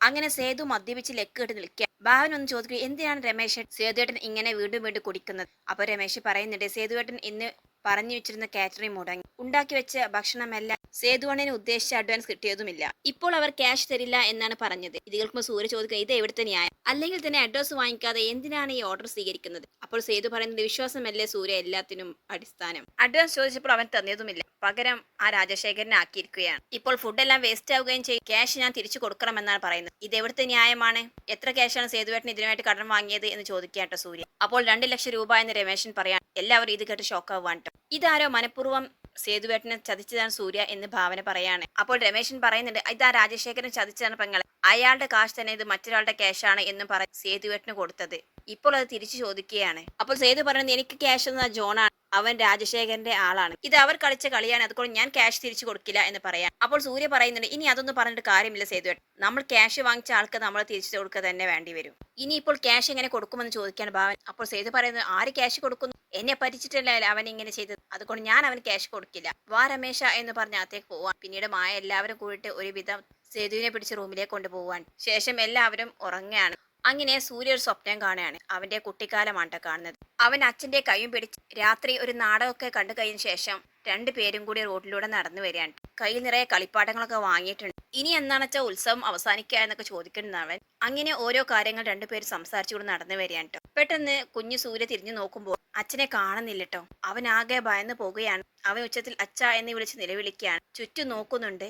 അങ്ങനെ സേതു മദ്യപിച്ച് ലെക്കിട്ട് നിൽക്കുക ഭാവൻ ഒന്ന് ചോദിക്കുക എന്തിനാണ് രമേശ് സേതുവേട്ടൻ ഇങ്ങനെ വീണ്ടും വീണ്ടും കുടിക്കുന്നത്? അപ്പൊ രമേശ് പറയുന്നുണ്ട് സേതുവേട്ടൻ ഇന്ന് പറഞ്ഞു വെച്ചിരുന്ന കാറ്ററിംഗ് മുടങ്ങി. ഉണ്ടാക്കി വെച്ച ഭക്ഷണമെല്ലാം സേതുവണ്ണന് ഉദ്ദേശിച്ച അഡ്വാൻസ് കിട്ടിയതുമില്ല. ഇപ്പോൾ അവർ ക്യാഷ് തരില്ല എന്നാണ് പറഞ്ഞത്. ഇത് കേൾക്കുമ്പോൾ സൂര്യ ചോദിക്കുക ഇത് എവിടെ ന്യായം? അല്ലെങ്കിൽ തന്നെ അഡ്വാൻസ് വാങ്ങിക്കാതെ എന്തിനാണ് ഈ ഓർഡർ സ്വീകരിക്കുന്നത്? അപ്പോൾ സേതു പറയുന്നത് വിശ്വാസമല്ലേ സൂര്യ എല്ലാത്തിനും അടിസ്ഥാനം? അഡ്വാൻസ് ചോദിച്ചപ്പോൾ അവൻ തന്നതുമില്ല പകരം ആ രാജശേഖരനെ ആക്കിയിരിക്കുകയാണ്. ഇപ്പോൾ ഫുഡെല്ലാം വേസ്റ്റ് ആവുകയും ചെയ്യും. ക്യാഷ് ഞാൻ തിരിച്ചു കൊടുക്കണമെന്നാണ് പറയുന്നത്. ഇത് എവിടുത്തെ ന്യായമാണ്? എത്ര ക്യാഷാണ് സേതുവേട്ടൻ ഇതിനുമായിട്ട് കടം വാങ്ങിയത് എന്ന് ചോദിക്കാട്ടോ സൂര്യ. അപ്പോൾ രണ്ട് ലക്ഷം രൂപ എന്ന് രമേശൻ പറയാൻ എല്ലാവരും ഇത് കേട്ട് ഷോക്കാവാൻ ട്ടോ ഇതാരോ മനഃപൂർവം സേതുവേട്ടനെ ചതിച്ചതാണ് സൂര്യ എന്ന് ഭാവന പറയാണ്. അപ്പോൾ രമേശൻ പറയുന്നുണ്ട് ഇതാ രാജശേഖരൻ ചതിച്ചതാണ് പെങ്ങളെ. അയാളുടെ കാശ് തന്നെ ഇത് മറ്റൊരാളുടെ ക്യാഷാണ് എന്നും പറഞ്ഞ് സേതുവേട്ടന് കൊടുത്തത്. ഇപ്പോൾ അത് തിരിച്ചു ചോദിക്കുകയാണ്. അപ്പോൾ സേതു പറയുന്നത് എനിക്ക് ക്യാഷ് എന്ന ജോണാണ്. അവൻ രാജശേഖരന്റെ ആളാണ്. ഇത് അവർ കളിച്ച കളിയാണ് അതുകൊണ്ട് ഞാൻ ക്യാഷ് തിരിച്ചു കൊടുക്കില്ല എന്ന് പറയാം അപ്പോൾ സൂര്യ പറയുന്നുണ്ട് ഇനി അതൊന്നും പറഞ്ഞിട്ട് കാര്യമില്ല സേതുവേട്ടൻ. നമ്മൾ ക്യാഷ് വാങ്ങിച്ച ആൾക്ക് നമ്മൾ തിരിച്ചു കൊടുക്കുക തന്നെ വേണ്ടി വരും. ഇനി ഇപ്പോൾ ക്യാഷ് എങ്ങനെ കൊടുക്കുമെന്ന് ചോദിക്കാൻ ഭാവൻ. അപ്പോൾ സേതു പറയുന്നത് ആര് ക്യാഷ് കൊടുക്കുന്നു? എന്നെ പറ്റിച്ചിട്ടല്ല അവൻ ഇങ്ങനെ ചെയ്തത്? അതുകൊണ്ട് ഞാൻ അവന് ക്യാഷ് കൊടുക്കില്ല. വാ രമേശ എന്ന് പറഞ്ഞ് അകത്തേക്ക് പോവാൻ. പിന്നീട് മായ എല്ലാവരും കൂടിയിട്ട് ഒരുവിധം സേതുവിനെ പിടിച്ച് റൂമിലേക്ക് കൊണ്ടുപോവാൻ. ശേഷം എല്ലാവരും ഉറങ്ങുകയാണ്. അങ്ങനെ സൂര്യ ഒരു സ്വപ്നം കാണുകയാണ്. അവന്റെ കുട്ടിക്കാലമാണ് ട്ടോ കാണുന്നത്. അവൻ അച്ഛന്റെ കൈയും പിടിച്ച് രാത്രി ഒരു നാടകമൊക്കെ കണ്ടു കഴിഞ്ഞ ശേഷം രണ്ടു പേരും കൂടി റോഡിലൂടെ നടന്നു വരികയാണ്. കയ്യിൽ നിറയെ കളിപ്പാട്ടങ്ങളൊക്കെ വാങ്ങിയിട്ടുണ്ട്. ഇനി എന്നാണ് വെച്ചാൽ ഉത്സവം അവസാനിക്കുക എന്നൊക്കെ ചോദിക്കുന്ന അവൻ. അങ്ങനെ ഓരോ കാര്യങ്ങൾ രണ്ടുപേരും സംസാരിച്ചുകൊണ്ട് നടന്നു വരികയാണ് ട്ടോ. പെട്ടെന്ന് കുഞ്ഞു സൂര്യ തിരിഞ്ഞു നോക്കുമ്പോൾ അച്ഛനെ കാണുന്നില്ല കേട്ടോ അവൻ ആകെ ഭയന്ന് പോകുകയാണ്. അവൻ ഉച്ചത്തിൽ അച്ഛ എന്ന് വിളിച്ച് നിലവിളിക്കുകയാണ്. ചുറ്റും നോക്കുന്നുണ്ട്.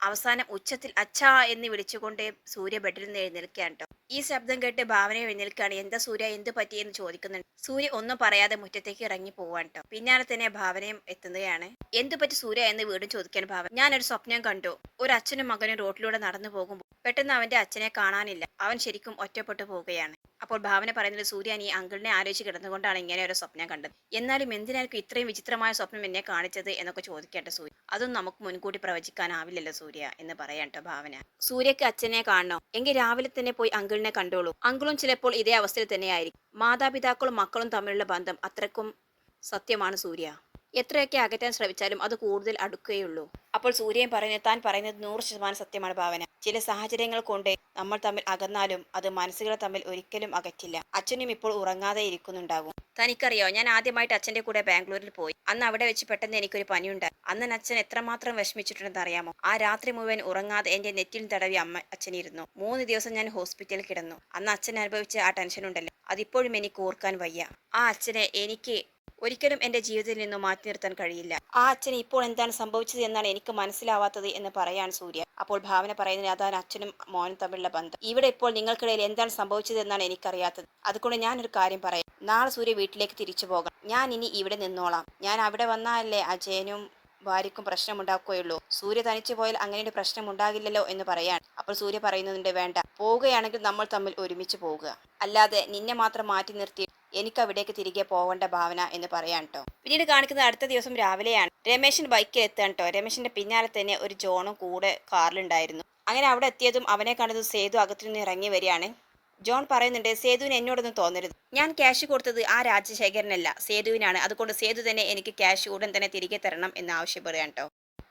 അവസാനം ഉച്ചത്തിൽ അച്ഛാ എന്ന് വിളിച്ചുകൊണ്ട് സൂര്യ ബെഡിൽ നിന്ന് എഴുന്നേൽക്കുകയാണ് കേട്ടോ. ഈ ശബ്ദം കേട്ട് ഭാവന എഴുന്നേൽക്കുകയാണ്. എന്താ സൂര്യ എന്ത് പറ്റിയെന്ന് ചോദിക്കുന്നുണ്ട്. സൂര്യ ഒന്നും പറയാതെ മുറ്റത്തേക്ക് ഇറങ്ങി പോവാണ് കേട്ടോ. പിന്നാലെ തന്നെ ഭാവനയും എത്തുന്നതാണ്. എന്തു പറ്റി സൂര്യ എന്ന് വീണ്ടും ചോദിക്കാൻ ഭാവന. ഞാനൊരു സ്വപ്നം കണ്ടു. ഒരു അച്ഛനും മകനും റോഡിലൂടെ നടന്നു പോകുമ്പോൾ പെട്ടെന്ന് അവന്റെ അച്ഛനെ കാണാനില്ല. അവൻ ശരിക്കും ഒറ്റപ്പെട്ടു പോവുകയാണ്. അപ്പോൾ ഭാവന പറയുന്നത് സൂര്യൻ ഈ അങ്കിളിനെ ആലോചിച്ച് കിടന്നുകൊണ്ടാണ് ഇങ്ങനെ ഒരു സ്വപ്നം കണ്ടത്. എന്നാലും എന്തിനായിരിക്കും ഇത്രയും വിചിത്രമായ സ്വപ്നം എന്നെ കാണിച്ചത് എന്നൊക്കെ ചോദിക്കട്ടെ സൂര്യ. അതൊന്നും നമുക്ക് മുൻകൂട്ടി പ്രവചിക്കാനാവില്ലല്ലോ സൂര്യ എന്ന് പറയാട്ടോ ഭാവന. സൂര്യക്ക് അച്ഛനെ കാണണോ? എങ്കിൽ രാവിലെ തന്നെ പോയി അങ്കിളിനെ കണ്ടോളൂ. അങ്കിളും ചിലപ്പോൾ ഇതേ അവസ്ഥയിൽ തന്നെയായിരിക്കും. മാതാപിതാക്കളും മക്കളും തമ്മിലുള്ള ബന്ധം അത്രക്കും സത്യമാണ് സൂര്യ. എത്രയൊക്കെ അകറ്റാൻ ശ്രമിച്ചാലും അത് കൂടുതൽ അടുക്കുകയുള്ളൂ. അപ്പോൾ സൂര്യൻ പറയുന്നത് താൻ പറയുന്നത് നൂറ് ശതമാനം സത്യമാണ് ഭാവന. ചില സാഹചര്യങ്ങൾ കൊണ്ട് നമ്മൾ തമ്മിൽ അകന്നാലും അത് മനസ്സുകളെ തമ്മിൽ ഒരിക്കലും അകറ്റില്ല. അച്ഛനും ഇപ്പോൾ ഉറങ്ങാതെ ഇരിക്കുന്നുണ്ടാകും തനിക്കറിയോ ഞാൻ ആദ്യമായിട്ട് അച്ഛന്റെ കൂടെ ബാംഗ്ലൂരിൽ പോയി. അന്ന് അവിടെ വെച്ച് പെട്ടെന്ന് എനിക്കൊരു പനിയുണ്ട്. അന്ന് അച്ഛൻ എത്രമാത്രം വിഷമിച്ചിട്ടുണ്ടെന്ന് അറിയാമോ? ആ രാത്രി മുഴുവൻ ഉറങ്ങാതെ എന്റെ നെറ്റിൽ തടവി അമ്മ അച്ഛനിരുന്നു. മൂന്ന് ദിവസം ഞാൻ ഹോസ്പിറ്റലിൽ കിടന്നു. അന്ന് അച്ഛൻ അനുഭവിച്ച ആ ടെൻഷൻ ഉണ്ടല്ലോ അതിപ്പോഴും എനിക്ക് ഓർക്കാൻ വയ്യ. ആ അച്ഛനെ എനിക്ക് ഒരിക്കലും എന്റെ ജീവിതത്തിൽ നിന്നും മാറ്റി നിർത്താൻ കഴിയില്ല. ആ അച്ഛന് ഇപ്പോൾ എന്താണ് സംഭവിച്ചത് എന്നാണ് എനിക്ക് മനസ്സിലാവാത്തത് എന്ന് പറയാൻ സൂര്യ. അപ്പോൾ ഭാവന പറയുന്നത് അതാണ് അച്ഛനും മോനും തമ്മിലുള്ള ബന്ധം. ഇവിടെ ഇപ്പോൾ നിങ്ങൾക്കിടയിൽ എന്താണ് സംഭവിച്ചത് എന്നാണ് എനിക്കറിയാത്തത്. അതുകൊണ്ട് ഞാനൊരു കാര്യം പറയാം. നാളെ സൂര്യ വീട്ടിലേക്ക് തിരിച്ചു പോകാം ഞാൻ ഇനി ഇവിടെ നിന്നോളാം. ഞാൻ അവിടെ വന്നാലല്ലേ അജയനും ഭാര്യയ്ക്കും പ്രശ്നമുണ്ടാക്കുകയുള്ളൂ. സൂര്യ തനിച്ചു പോയാൽ അങ്ങനെ ഒരു പ്രശ്നം ഉണ്ടാകില്ലല്ലോ എന്ന് പറയാൻ അപ്പോൾ സൂര്യ പറയുന്നതിന്റെ വേണ്ട. പോവുകയാണെങ്കിൽ നമ്മൾ തമ്മിൽ ഒരുമിച്ച് പോവുക. അല്ലാതെ നിന്നെ മാത്രം മാറ്റി നിർത്തി എനിക്ക് അവിടേക്ക് തിരികെ പോകേണ്ട ഭാവന എന്ന് പറയാൻ കേട്ടോ പിന്നീട് കാണിക്കുന്നത് അടുത്ത ദിവസം രാവിലെയാണ്. രമേശൻ ബൈക്കിൽ എത്താൻ കേട്ടോ രമേശിന്റെ പിന്നാലെ തന്നെ ഒരു ജോണും കൂടെ കാറിലുണ്ടായിരുന്നു. അങ്ങനെ അവിടെ എത്തിയതും അവനെ കണ്ടതും സേതു അകത്തു നിന്ന് ഇറങ്ങി വരികയാണ്. ജോൺ പറയുന്നുണ്ട് സേതുവിന് എന്നോടൊന്നും തോന്നരുത്. ഞാൻ ക്യാഷ് കൊടുത്തത് ആ രാജശേഖരനല്ല. സേതുവിനാണ്. അതുകൊണ്ട് സേതു തന്നെ എനിക്ക് ക്യാഷ് ഉടൻ തന്നെ തിരികെ തരണം എന്ന് ആവശ്യപ്പെടുകയാണ് കേട്ടോ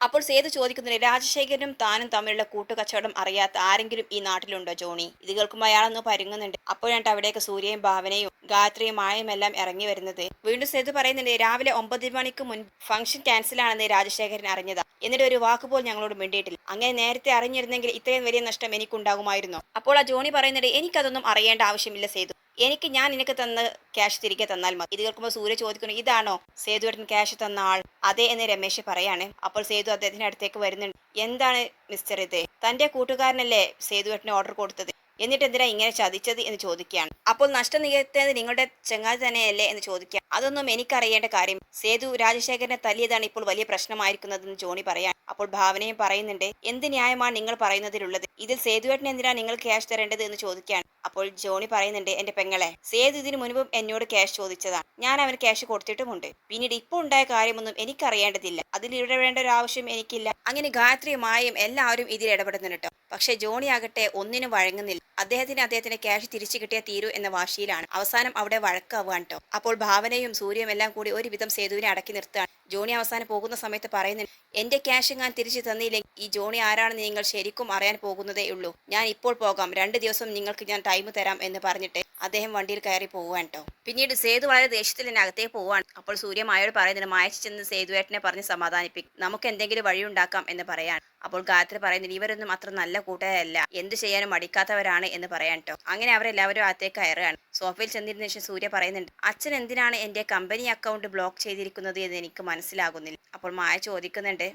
അപ്പോൾ സേതു ചോദിക്കുന്നത് രാജശേഖരനും താനും തമ്മിലുള്ള കൂട്ടുകച്ചവടം അറിയാത്ത ആരെങ്കിലും ഈ നാട്ടിലുണ്ടോ ജോണി? ഇത് കേൾക്കുമ്പോൾ അയാളൊന്ന് പരുങ്ങുന്നുണ്ട്. അപ്പോഴാണ് അവിടേക്ക് സൂര്യയും ഭാവനയും ഗായത്രിയും മായയും എല്ലാം ഇറങ്ങി വരുന്നത്. വീണ്ടും സേതു പറയുന്നുണ്ട് രാവിലെ ഒമ്പത് മണിക്ക് മുൻപ് ഫംഗ്ഷൻ ക്യാൻസൽ ആണെന്ന് രാജശേഖരൻ അറിഞ്ഞതാ. എന്നിട്ട് ഒരു വാക്ക് പോലും ഞങ്ങളോട് മിണ്ടിയിട്ടില്ല. അങ്ങനെ നേരത്തെ അറിഞ്ഞിരുന്നെങ്കിൽ ഇത്രയും വലിയ നഷ്ടം എനിക്കുണ്ടാകുമായിരുന്നു? അപ്പോൾ ആ ജോണി പറയുന്നുണ്ട് എനിക്കതൊന്നും അറിയേണ്ട ആവശ്യമില്ല സേതു. എനിക്ക് ഞാൻ നിനക്ക് തന്ന ക്യാഷ് തിരികെ തന്നാൽ മതി. ഇത് കേൾക്കുമ്പോൾ സൂര്യ ചോദിക്കുന്നു ഇതാണോ സേതുവേട്ടൻ ക്യാഷ് തന്ന ആൾ? അതെ എന്ന് രമേശ് പറയാണ്. അപ്പോൾ സേതു അദ്ദേഹത്തിന്റെ അടുത്തേക്ക് വരുന്നുണ്ട്. എന്താണ് മിസ്റ്റർ ഇത്? തന്റെ കൂട്ടുകാരനല്ലേ സേതുവേട്ടന് ഓർഡർ കൊടുത്തത്? എന്നിട്ട് എന്തിനാ ഇങ്ങനെ ചതിച്ചത് എന്ന് ചോദിക്കുകയാണ്. അപ്പോൾ നഷ്ടം നികത്തേത് നിങ്ങളുടെ ചങ്ങാതി തന്നെയല്ലേ എന്ന് ചോദിക്കുക. അതൊന്നും എനിക്കറിയേണ്ട കാര്യം. സേതു രാജശേഖരനെ തല്ലിയതാണ് ഇപ്പോൾ വലിയ പ്രശ്നമായിരിക്കുന്നതെന്ന് ജോണി പറയാൻ. അപ്പോൾ ഭാവനയും പറയുന്നുണ്ട് എന്ത് ന്യായമാണ് നിങ്ങൾ പറയുന്നതിലുള്ളത്? ഇതിൽ സേതുവേട്ടന് എന്തിനാ നിങ്ങൾ ക്യാഷ് തരേണ്ടത് എന്ന് ചോദിക്കുകയാണ്. അപ്പോൾ ജോണി പറയുന്നുണ്ട് എന്റെ പെങ്ങളെ സേതു ഇതിനു മുൻപും എന്നോട് ക്യാഷ് ചോദിച്ചതാണ് ഞാൻ അവന് ക്യാഷ് കൊടുത്തിട്ടുമുണ്ട്. പിന്നീട് ഇപ്പോൾ ഉണ്ടായ കാര്യമൊന്നും എനിക്കറിയേണ്ടതില്ല. അതിൽ ഇടപെടേണ്ട ഒരു ആവശ്യം എനിക്കില്ല. അങ്ങനെ ഗായത്രിയും മായയും എല്ലാവരും ഇതിൽ ഇടപെടുന്നുണ്ട് കേട്ടോ പക്ഷെ ജോണി ആകട്ടെ ഒന്നിനും വഴങ്ങുന്നില്ല. അദ്ദേഹത്തിന് അദ്ദേഹത്തിന്റെ ക്യാഷ് തിരിച്ചു കിട്ടിയ തീരൂ എന്ന വാശിയിലാണ്. അവസാനം അവിടെ വഴക്കാവുകയാണ് കേട്ടോ അപ്പോൾ ഭാവനയും സൂര്യയും എല്ലാം കൂടി ഒരുവിധം സേതുവിനെ അടക്കി നിർത്തുകയാണ്. ജോണി അവസാനം പോകുന്ന സമയത്ത് പറയുന്നുണ്ട് എന്റെ ക്യാഷ് ഞാൻ തിരിച്ചു തന്നില്ലെങ്കിൽ ഈ ജോണി ആരാണെന്ന് നിങ്ങൾ ശരിക്കും അറിയാൻ പോകുന്നതേ ഉള്ളൂ. ഞാൻ ഇപ്പോൾ പോകാം. രണ്ട് ദിവസം നിങ്ങൾക്ക് ഞാൻ ടൈം തരാം എന്ന് പറഞ്ഞിട്ട് അദ്ദേഹം വണ്ടിയിൽ കയറി പോവാൻ കേട്ടോ പിന്നീട് സേതു വളരെ ദേഷ്യത്തിൽ തന്നെ അകത്തേക്ക് പോവാണ്. അപ്പോൾ സൂര്യ മായോട് പറയുന്നത് മായച്ചു ചെന്ന് സേതുവേട്ടനെ പറഞ്ഞ് സമാധാനിപ്പിക്കും. നമുക്ക് എന്തെങ്കിലും വഴിയുണ്ടാക്കാം എന്ന് പറയാൻ. അപ്പോൾ ഗായത്രി പറയുന്നത് ഇവരൊന്നും അത്ര നല്ല കൂട്ടുകാരല്ല. എന്ത് ചെയ്യാനും മടിക്കാത്തവരാണ് എന്ന് പറയാൻ കേട്ടോ അങ്ങനെ അവരെല്ലാവരും അകത്തേക്ക് കയറുകയാണ്. സോഫയിൽ ചെന്നിരുന്ന ശേഷം സൂര്യ പറയുന്നുണ്ട് അച്ഛൻ എന്തിനാണ് എന്റെ കമ്പനി അക്കൗണ്ട് ബ്ലോക്ക് ചെയ്തിരിക്കുന്നത് എന്ന് എനിക്ക് മനസ്സിലാകുന്നില്ല. അപ്പോൾ മായ ചോദിക്കുന്നുണ്ട്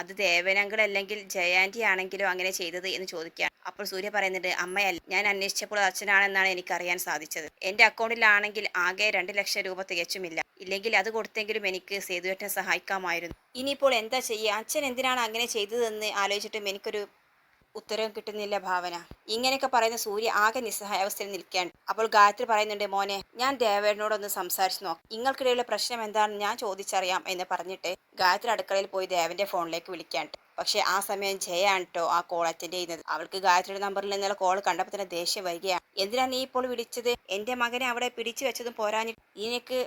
അത് ദേവനങ്കിൾ അല്ലെങ്കിൽ ജയാന്റി ആണെങ്കിലോ അങ്ങനെ ചെയ്തത്? എന്ന് ചോദിക്കുകയാണ്. അപ്പോൾ സൂര്യ പറയുന്നുണ്ട് അമ്മയല്ല ഞാൻ അന്വേഷിച്ചപ്പോൾ അച്ഛനാണെന്നാണ് എനിക്കറിയാൻ സാധിച്ചത്. എന്റെ അക്കൗണ്ടിലാണെങ്കിൽ ആകെ രണ്ട് ലക്ഷം രൂപ തികച്ചുമില്ല. ഇല്ലെങ്കിൽ അത് കൊടുത്തെങ്കിലും എനിക്ക് സേതുവേട്ടനെ സഹായിക്കാമായിരുന്നു. ഇനിയിപ്പോൾ എന്താ ചെയ്യുക അച്ഛൻ എന്തിനാണ് അങ്ങനെ ചെയ്തതെന്ന് ആലോചിച്ചിട്ടും എനിക്കൊരു ഉത്തരവും കിട്ടുന്നില്ല ഭാവന. ഇങ്ങനെയൊക്കെ പറയുന്ന സൂര്യ ആകെ നിസ്സഹായാവസ്ഥയിൽ നിൽക്കുകയാണ്. അപ്പോൾ ഗായത്രി പറയുന്നുണ്ട് മോനെ ഞാൻ ദേവേടനോടൊന്ന് സംസാരിച്ചു നോക്കാം. നിങ്ങൾക്കിടയിലുള്ള പ്രശ്നം എന്താണെന്ന് ഞാൻ ചോദിച്ചറിയാം എന്ന് പറഞ്ഞിട്ട് ഗായത്രി അടുക്കളയിൽ പോയി ദേവന്റെ ഫോണിലേക്ക് വിളിക്കാണ്ട് പക്ഷെ ആ സമയം ജയാണ് കേട്ടോ ആ കോൾ അറ്റൻഡ് ചെയ്യുന്നത്. അവൾക്ക് ഗായത്രിയുടെ നമ്പറിൽ നിന്നുള്ള കോൾ കണ്ടപ്പോൾ തന്നെ ദേഷ്യം വരികയാണ്. എന്തിനാ നീ ഇപ്പോൾ വിളിച്ചത്? എന്റെ മകനെ അവിടെ പിടിച്ചു വെച്ചതും പോരാഞ്ഞിട്ട്. നിനക്ക്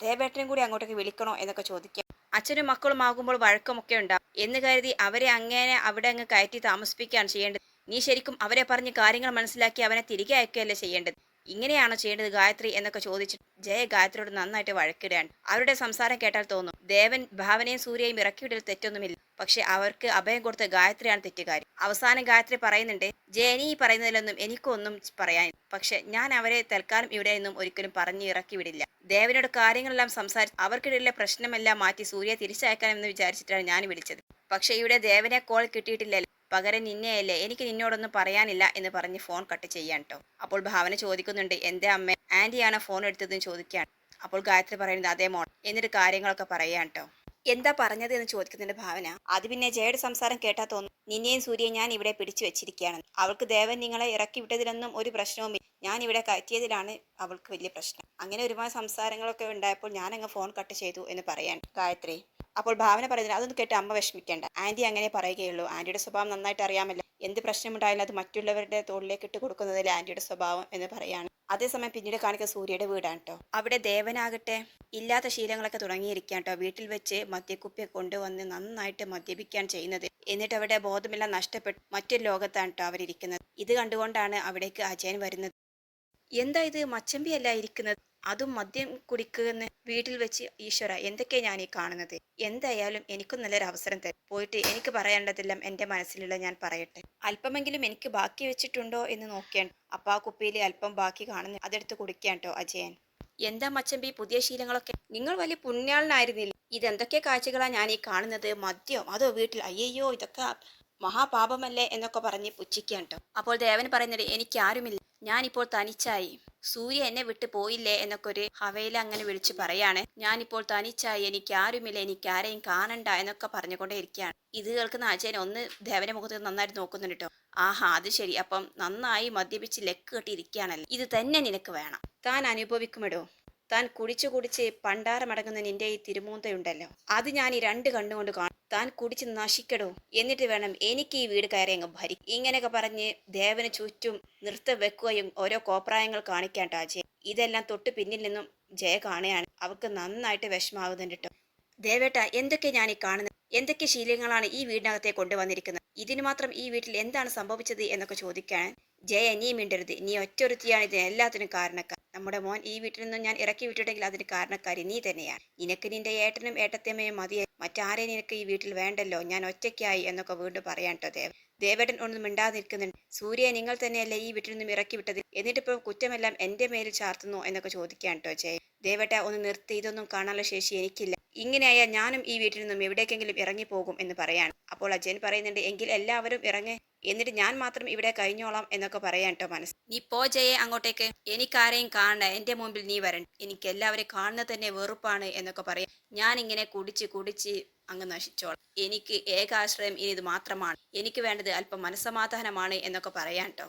ദേവേട്ടനും കൂടി അങ്ങോട്ടേക്ക് വിളിക്കണോ എന്നൊക്കെ ചോദിക്കാം. അച്ഛനും മക്കളും ആകുമ്പോൾ വഴക്കമൊക്കെ ഉണ്ടാവും. എന്ന് കരുതി അവരെ അങ്ങനെ അവിടെ അങ്ങ് കയറ്റി താമസിപ്പിക്കുകയാണ് ചെയ്യേണ്ടത്. നീ ശരിക്കും അവരെ പറഞ്ഞ് കാര്യങ്ങൾ മനസ്സിലാക്കി അവനെ തിരികെ അയക്കുകയല്ലേ ചെയ്യേണ്ടത്? ഇങ്ങനെയാണോ ചെയ്യേണ്ടത് ഗായത്രി എന്നൊക്കെ ചോദിച്ചിട്ട് ജയ ഗായത്രിയോട് നന്നായിട്ട് വഴക്കിടുകയാണ്. അവരുടെ സംസാരം കേട്ടാൽ തോന്നും ദേവൻ ഭാവനയും സൂര്യയും ഇറക്കിവിടൽ തെറ്റൊന്നുമില്ല. പക്ഷെ അവർക്ക് അഭയം കൊടുത്ത ഗായത്രിയാണ് തെറ്റുകാരി. അവസാനം ഗായത്രി പറയുന്നുണ്ട് ജയനി ഈ പറയുന്നതിലൊന്നും എനിക്കൊന്നും പറയാൻ പക്ഷെ ഞാൻ അവരെ തൽക്കാലം ഇവിടെ നിന്നും ഒരിക്കലും പറഞ്ഞ് ഇറക്കി വിടില്ല ദേവനോട് കാര്യങ്ങളെല്ലാം സംസാരിച്ച് അവർക്കിടയിലെ പ്രശ്നമെല്ലാം മാറ്റി സൂര്യ തിരിച്ചയക്കാമെന്ന് വിചാരിച്ചിട്ടാണ് ഞാൻ വിളിച്ചത്. പക്ഷെ ഇവിടെ ദേവനെ കോൾ കിട്ടിയിട്ടില്ലല്ലോ. പകരം നിന്നെയല്ലേ? എനിക്ക് നിന്നോടൊന്നും പറയാനില്ല എന്ന് പറഞ്ഞ് ഫോൺ കട്ട് ചെയ്യാൻ കേട്ടോ അപ്പോൾ ഭാവന ചോദിക്കുന്നുണ്ട് എന്റെ അമ്മ ആന്റിയാണോ ഫോൺ എടുത്തതെന്ന് ചോദിക്കുകയാണ്. അപ്പോൾ ഗായത്രി പറയുന്നത് അതേ മോൾ എന്നിട്ട് കാര്യങ്ങളൊക്കെ പറയാൻ കേട്ടോ എന്താ പറഞ്ഞത്? എന്ന് ചോദിക്കുന്നതിന്റെ ഭാവന അത് പിന്നെ ജയയുടെ സംസാരം കേട്ടാ തോന്നും നിന്നെയും സൂര്യയും ഞാൻ ഇവിടെ പിടിച്ചു വെച്ചിരിക്കുകയാണ്. അവൾക്ക് ദേവൻ നിങ്ങളെ ഇറക്കി വിട്ടതിലൊന്നും ഒരു പ്രശ്നവുമില്ല. ഞാൻ ഇവിടെ കയറ്റിയതിലാണ് അവൾക്ക് വലിയ പ്രശ്നം. അങ്ങനെ ഒരുപാട് സംസാരങ്ങളൊക്കെ ഉണ്ടായപ്പോൾ ഞാൻ അങ്ങ് ഫോൺ കട്ട് ചെയ്തു എന്ന് പറയാൻ ഗായത്രി. അപ്പോൾ ഭാവന പറയുന്നത് അതൊന്നും കേട്ട് അമ്മ വിഷമിക്കേണ്ട. ആന്റി അങ്ങനെ പറയുകയുള്ളൂ. ആന്റിയുടെ സ്വഭാവം നന്നായിട്ട് അറിയാമല്ലോ. എന്ത് പ്രശ്നമുണ്ടായാലും അത് മറ്റുള്ളവരുടെ തോളിലേക്ക് ഇട്ട് കൊടുക്കുന്നതിൽ ആന്റിയുടെ സ്വഭാവം എന്ന് പറയാണ് അതേസമയം പിന്നീട് കാണിക്കുന്ന സൂര്യയുടെ വീടാണ് കേട്ടോ അവിടെ ദേവനാകട്ടെ ഇല്ലാത്ത ശീലങ്ങളൊക്കെ തുടങ്ങിയിരിക്കാൻ കേട്ടോ വീട്ടിൽ വെച്ച് മദ്യക്കുപ്പിയെ കൊണ്ടുവന്ന് നന്നായിട്ട് മദ്യപിക്കാൻ ചെയ്യുന്നത്. എന്നിട്ട് അവിടെ ബോധമെല്ലാം നഷ്ടപ്പെട്ട്. മറ്റൊരു ലോകത്താണ് കേട്ടോ അവരിയ്ക്കുന്നത് ഇത് കണ്ടുകൊണ്ടാണ് അവിടേക്ക് അജയൻ വരുന്നത്. എന്താ ഇത്? മച്ചമ്പിയല്ല ഇരിക്കുന്നത്. അതും മദ്യം കുടിക്കുന്ന വീട്ടിൽ വെച്ച് ഈശ്വര എന്തൊക്കെയാണ് ഞാൻ ഈ കാണുന്നത്? എന്തായാലും എനിക്കും നല്ലൊരു അവസരം തരും. പോയിട്ട് എനിക്ക് പറയേണ്ടതെല്ലാം എന്റെ മനസ്സിലുള്ള ഞാൻ പറയട്ടെ. അല്പമെങ്കിലും എനിക്ക് ബാക്കി വെച്ചിട്ടുണ്ടോ എന്ന് നോക്കിയാണ് അപ്പൊ ആ കുപ്പിയിൽ അല്പം ബാക്കി കാണുന്നു അതെടുത്ത് കുടിക്കാൻ കേട്ടോ അജയൻ. എന്താ മച്ചമ്പി പുതിയ ശീലങ്ങളൊക്കെ? നിങ്ങൾ വലിയ പുണ്യാളനായിരുന്നില്ല? ഇതെന്തൊക്കെ കാഴ്ചകളാണ് ഞാൻ ഈ കാണുന്നത്? മദ്യം അതോ വീട്ടിൽ? അയ്യോ ഇതൊക്കെ മഹാപാപമല്ലേ എന്നൊക്കെ പറഞ്ഞ് പുച്ഛിക്കാൻ കേട്ടോ. അപ്പോൾ ദേവൻ പറയുന്നത് എനിക്ക് ആരുമില്ല ഞാനിപ്പോൾ തനിച്ചായി. സൂര്യ എന്നെ വിട്ടു പോയില്ലേ? എന്നൊക്കെ ഒരു ഹവയിൽ അങ്ങനെ വിളിച്ചു പറയാണ്. ഞാനിപ്പോൾ തനിച്ചായി. എനിക്ക് ആരുമില്ല എനിക്ക് ആരെയും കാണണ്ട. എന്നൊക്കെ പറഞ്ഞുകൊണ്ടേ ഇരിക്കുകയാണ് ഇത് കേൾക്കുന്ന അജയൻ ഒന്ന് ദേവന്റെ മുഖത്ത് നന്നായിട്ട് നോക്കുന്നുണ്ട് കേട്ടോ. ആഹാ അത് ശരി. അപ്പം നന്നായി മദ്യപിച്ച് ലെക്ക് കെട്ടിയിരിക്കുകയാണല്ലോ. ഇത് തന്നെ നിനക്ക് വേണം. താൻ അനുഭവിക്കുമെടോ. താൻ കുടിച്ചു കുടിച്ച് പണ്ടാരമടങ്ങുന്ന നിന്റെ ഈ തിരുമൂന്തയുണ്ടല്ലോ. അത് ഞാൻ ഈ രണ്ട് കണ്ണുകൊണ്ട് കാണും. താൻ കുടിച്ച് നശിക്കടോ. എന്നിട്ട് വേണം എനിക്ക് ഈ വീട് കയറി അങ്ങ് ഭരി. ഇങ്ങനെയൊക്കെ പറഞ്ഞ് ദേവന് ചുറ്റും നിർത്ത വെക്കുകയും ഓരോ കോപ്രായങ്ങൾ കാണിക്കാൻ ടാജെ ഇതെല്ലാം തൊട്ട് പിന്നിൽ നിന്നും ജയ കാണുകയാണ്. അവർക്ക് നന്നായിട്ട് വിഷമാകുന്നുണ്ട് കേട്ടോ. ദേവേട്ട എന്തൊക്കെ ഞാൻ ഈ കാണുന്നത് എന്തൊക്കെ ശീലങ്ങളാണ് ഈ വീടിനകത്തെ കൊണ്ടുവന്നിരിക്കുന്നത്? ഇതിന് മാത്രം ഈ വീട്ടിൽ എന്താണ് സംഭവിച്ചത് എന്നൊക്കെ ചോദിക്കാൻ ജയ നീ മിണ്ടരുത്. നീ ഒറ്റൊരുത്തിയാണ് ഇതിന് എല്ലാത്തിനും കാരണക്കാർ നമ്മുടെ മോൻ ഈ വീട്ടിൽ നിന്നും ഞാൻ ഇറക്കി വിട്ടിട്ടെങ്കിൽ അതിന് കാരണക്കാരി നീ തന്നെയാണ്. നിനക്ക് നിന്റെ ഏട്ടനും ഏട്ടത്തമ്മയും മതിയായി മറ്റാരെയും നിനക്ക് ഈ വീട്ടിൽ വേണ്ടല്ലോ. ഞാൻ ഒറ്റയ്ക്കായി എന്നൊക്കെ വീണ്ടും പറയാൻ കേട്ടോ ദേവ ദേവേട്ടൻ ഒന്നും മിണ്ടാതിരിക്കുന്നുണ്ട്. സൂര്യ നിങ്ങൾ തന്നെയല്ലേ ഈ വീട്ടിൽ നിന്നും ഇറക്കി വിട്ടത്? എന്നിട്ടിപ്പോൾ കുറ്റമെല്ലാം എന്റെ മേലിൽ ചാർത്തുന്നു എന്നൊക്കെ ചോദിക്കാൻ കേട്ടോ ജയ. ദേവേട്ട ഒന്ന് നിർത്തി. ഇതൊന്നും കാണാനുള്ള ശേഷി എനിക്കില്ല. ഇങ്ങനെയായാൽ ഞാനും ഈ വീട്ടിൽ നിന്നും എവിടേക്കെങ്കിലും ഇറങ്ങിപ്പോകും എന്ന് പറയാണ്. അപ്പോൾ അജയൻ പറയുന്നുണ്ട് എങ്കിൽ എല്ലാവരും ഇറങ്ങ്. എന്നിട്ട് ഞാൻ മാത്രം ഇവിടെ കഴിഞ്ഞോളാം എന്നൊക്കെ പറയാൻ കേട്ടോ മനസ്സ്. നീ പോ ജയെ അങ്ങോട്ടേക്ക്. എനിക്കാരെയും കാണണ്ട. എന്റെ മുമ്പിൽ നീ വരണ്ട. എനിക്ക് എല്ലാവരെയും കാണുന്നത് തന്നെ വെറുപ്പാണ് എന്നൊക്കെ പറയാം. ഇങ്ങനെ കുടിച്ച് കുടിച്ച് അങ്ങ് നശിച്ചോളാം. എനിക്ക് ഏകാശ്രയം ഇനി ഇത് മാത്രമാണ്. എനിക്ക് വേണ്ടത് അല്പം മനസ്സമാധാനമാണ് എന്നൊക്കെ പറയാൻ കേട്ടോ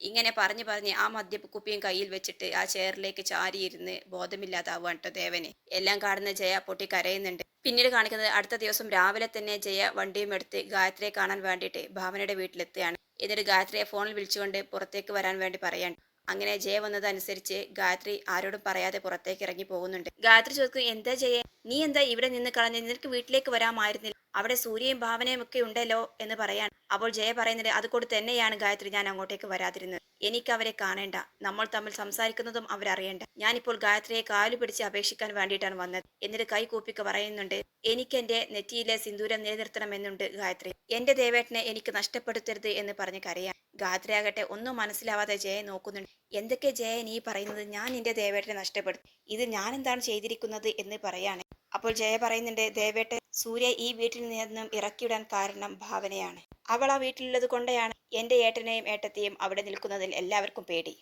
ഇങ്ങനെ പറഞ്ഞു പറഞ്ഞ് ആ മദ്യക്കുപ്പിയും കയ്യിൽ വെച്ചിട്ട് ആ ചെയറിലേക്ക് ചാരിയിരുന്ന് ബോധമില്ലാതാവുകയാണ് കേട്ടോ ദേവന്. എല്ലാം കാണുന്ന ജയ പൊട്ടി കരയുന്നുണ്ട്. പിന്നീട് കാണിക്കുന്നത് അടുത്ത ദിവസം രാവിലെ തന്നെ ജയ വണ്ടിയും എടുത്ത് ഗായത്രിയെ കാണാൻ വേണ്ടിയിട്ട് ഭാവനയുടെ വീട്ടിലെത്തുകയാണ്. എന്നിട്ട് ഗായത്രിയെ ഫോണിൽ വിളിച്ചുകൊണ്ട് പുറത്തേക്ക് വരാൻ വേണ്ടി പറയാൻ അങ്ങനെ ജയ വന്നതനുസരിച്ച് ഗായത്രി ആരോടും പറയാതെ പുറത്തേക്ക് ഇറങ്ങി പോകുന്നുണ്ട്. ഗായത്രി ചോദിക്കും എന്താ ജയ? നീ എന്താ ഇവിടെ നിന്ന് കളഞ്ഞ് നിനക്ക് വീട്ടിലേക്ക് വരാമായിരുന്നില്ല. അവിടെ സൂര്യയും ഭാവനയും ഒക്കെ ഉണ്ടല്ലോ എന്ന് പറയാൻ അപ്പോൾ ജയ പറയുന്നത് അതുകൊണ്ട് തന്നെയാണ് ഗായത്രി ഞാൻ അങ്ങോട്ടേക്ക് വരാതിരുന്നത്. എനിക്ക് അവരെ കാണേണ്ട. നമ്മൾ തമ്മിൽ സംസാരിക്കുന്നതും അവരറിയണ്ട. ഞാനിപ്പോൾ ഗായത്രിയെ കാലു പിടിച്ച് അപേക്ഷിക്കാൻ വേണ്ടിയിട്ടാണ് വന്നത്. എന്നിട്ട് കൈ കൂപ്പിക്ക് പറയുന്നുണ്ട് എനിക്ക് എന്റെ നെറ്റിയിലെ സിന്ദൂരം നിലനിർത്തണമെന്നുണ്ട് ഗായത്രി. എന്റെ ദേവേട്ടനെ എനിക്ക് നഷ്ടപ്പെടുത്തരുത് എന്ന് പറഞ്ഞ് കരയാൻ. ഗായത്രി ആകട്ടെ ഒന്നും മനസ്സിലാവാതെ ജയ നോക്കുന്നുണ്ട്. എന്തൊക്കെ ജയ നീ പറയുന്നത്? ഞാൻ എന്റെ ദേവേട്ടനെ നഷ്ടപ്പെടുത്തും. ഇത് ഞാൻ എന്താണ് ചെയ്തിരിക്കുന്നത്? എന്ന് പറയാണ്. അപ്പോൾ ജയ പറയുന്നുണ്ട് ദേവേട്ടൻ സൂര്യ ഈ വീട്ടിൽ നിന്നും ഇറക്കിയിടാൻ കാരണം ഭാവനയാണ്. അവൾ ആ വീട്ടിലുള്ളത് കൊണ്ടാണ് എന്റെ ഏട്ടനെയും ഏട്ടത്തെയും അവിടെ നിൽക്കുന്നതിൽ എല്ലാവർക്കും പേടി.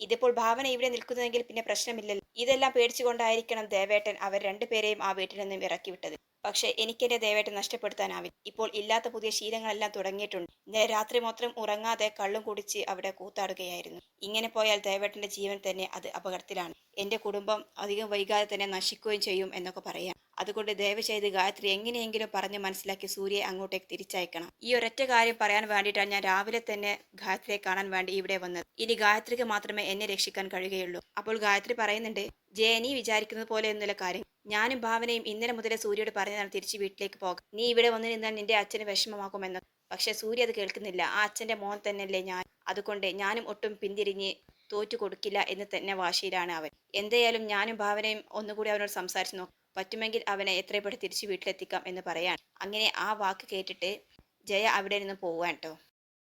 ഇതിപ്പോൾ ഭാവന ഇവിടെ നിൽക്കുന്നതെങ്കിൽ പിന്നെ പ്രശ്നമില്ലല്ലോ. ഇതെല്ലാം പേടിച്ചുകൊണ്ടായിരിക്കണം ദേവേട്ടൻ അവർ രണ്ടുപേരെയും ആ വീട്ടിൽ നിന്നും ഇറക്കിവിട്ടത്. പക്ഷെ എനിക്കെന്റെ ദേവേട്ടൻ നഷ്ടപ്പെടുത്താനാവില്ല. ഇപ്പോൾ ഇല്ലാത്ത പുതിയ ശീലങ്ങളെല്ലാം തുടങ്ങിയിട്ടുണ്ട്. ഇന്നലെ രാത്രി മാത്രം ഉറങ്ങാതെ കള്ളും കുടിച്ച് അവിടെ കൂത്താടുകയായിരുന്നു. ഇങ്ങനെ പോയാൽ ദേവേട്ടന്റെ ജീവൻ തന്നെ അത് അപകടത്തിലാണ്. എന്റെ കുടുംബം അധികം വൈകാതെ തന്നെ നശിക്കുകയും ചെയ്യും എന്നൊക്കെ പറയാം. അതുകൊണ്ട് ദയവ് ചെയ്ത് ഗായത്രി എങ്ങനെയെങ്കിലും പറഞ്ഞ് മനസ്സിലാക്കി സൂര്യയെ അങ്ങോട്ടേക്ക് തിരിച്ചയക്കണം. ഈ ഒരൊറ്റ കാര്യം പറയാൻ വേണ്ടിയിട്ടാണ് ഞാൻ രാവിലെ തന്നെ ഗായത്രിയെ കാണാൻ വേണ്ടി ഇവിടെ വന്നത്. ഇനി ഗായത്രിക്ക് മാത്രമേ എന്നെ രക്ഷിക്കാൻ കഴിയുകയുള്ളൂ. അപ്പോൾ ഗായത്രി പറയുന്നുണ്ട് ജയ നീ വിചാരിക്കുന്നത് പോലെ ഒന്നുമില്ല കാര്യം. ഞാനും ഭാവനയും ഇന്നലെ മുതലേ സൂര്യയോട് പറഞ്ഞതാണ് തിരിച്ച് വീട്ടിലേക്ക് പോകാം നീ ഇവിടെ വന്നു നിന്നാൽ നിന്റെ അച്ഛന് വിഷമമാക്കുമെന്ന് പക്ഷെ സൂര്യ അത് കേൾക്കുന്നില്ല. ആ അച്ഛന്റെ മോൻ തന്നെയല്ലേ ഞാൻ. അതുകൊണ്ട് ഞാനും ഒട്ടും പിന്തിരിഞ്ഞ് തോറ്റു കൊടുക്കില്ല എന്ന് തന്നെ വാശിയിലാണ് അവൻ. എന്തായാലും ഞാനും ഭാവനയും ഒന്നുകൂടി അവനോട് സംസാരിച്ചു നോക്കും. പറ്റുമെങ്കിൽ അവനെ എത്രയും പെട്ടെന്ന് തിരിച്ച് വീട്ടിലെത്തിക്കാം എന്ന് പറയാൻ. അങ്ങനെ ആ വാക്ക് കേട്ടിട്ട് ജയ അവിടെ നിന്ന് പോവാൻ കേട്ടോ.